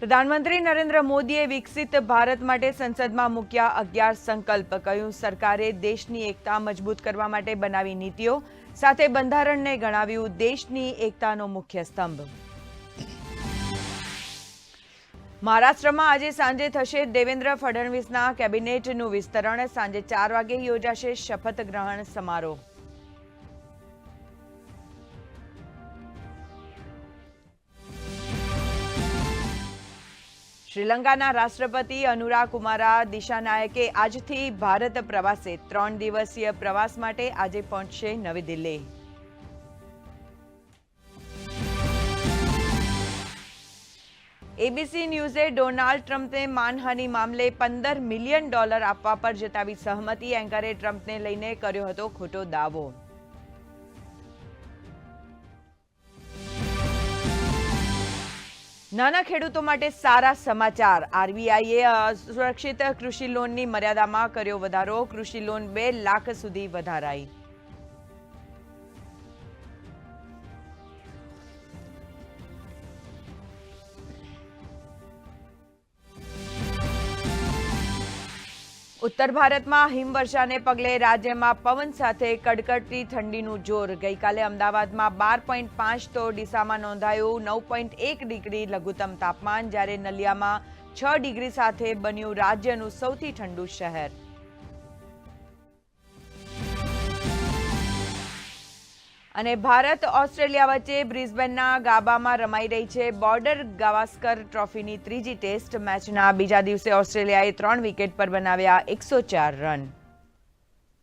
પ્રધાનમંત્રી નરેન્દ્ર મોદીએ વિકસિત ભારત માટે સંસદમાં મૂક્યા અગિયાર સંકલ્પ. કહ્યું, સરકારે દેશની એકતા મજબૂત કરવા માટે બનાવી નીતિઓ. સાથે બંધારણને ગણાવ્યું દેશની એકતાનો મુખ્ય સ્તંભ. મહારાષ્ટ્રમાં આજે સાંજે થશે દેવેન્દ્ર ફડણવીસના કેબિનેટનું વિસ્તરણ. સાંજે ચાર વાગે યોજાશે શપથ ગ્રહણ સમારોહ. શ્રીલંકાના રાષ્ટ્રપતિ અનુરા કુમારા દિશાનાયકે આજથી ભારત પ્રવાસે ત્રણ દિવસીય પ્રવાસ માટે આજે પહોંચશે નવી દિલ્હી. એબીસી ન્યૂઝે ડોનાલ્ડ ટ્રમ્પને માનહાનિ મામલે પંદર મિલિયન ડોલર આપવા પર જતાવી સહમતિ, એન્કરે ટ્રમ્પને લઈને કર્યો હતો ખોટો દાવો. નાના ખેડૂતો માટે સારા સમાચાર. આરબીઆઈએ અસુરક્ષિત કૃષિ લોનની મર્યાદામાં કર્યો વધારો. કૃષિ લોન બે લાખ સુધી વધારાઈ. ઉત્તર ભારતમાં હિમવર્ષાને પગલે રાજ્યમાં પવન સાથે કડકડતી ઠંડીનું જોર. ગઈકાલે અમદાવાદમાં બાર પોઈન્ટ પાંચ તો ડીસામાં નોંધાયું નવ પોઈન્ટ એક ડિગ્રી લઘુત્તમ તાપમાન, જ્યારે નલિયામાં છ ડિગ્રી સાથે બન્યું રાજ્યનું સૌથી ઠંડુ શહેર. અને ભારત ઓસ્ટ્રેલિયા વચ્ચે બ્રિસ્બેનના ગાબામાં રમાઈ રહી છે બોર્ડર ગાવાસ્કર ટ્રોફીની ત્રીજી ટેસ્ટ મેચના બીજા દિવસે ઓસ્ટ્રેલિયાએ ત્રણ વિકેટ પર બનાવ્યા એકસો ચાર રન.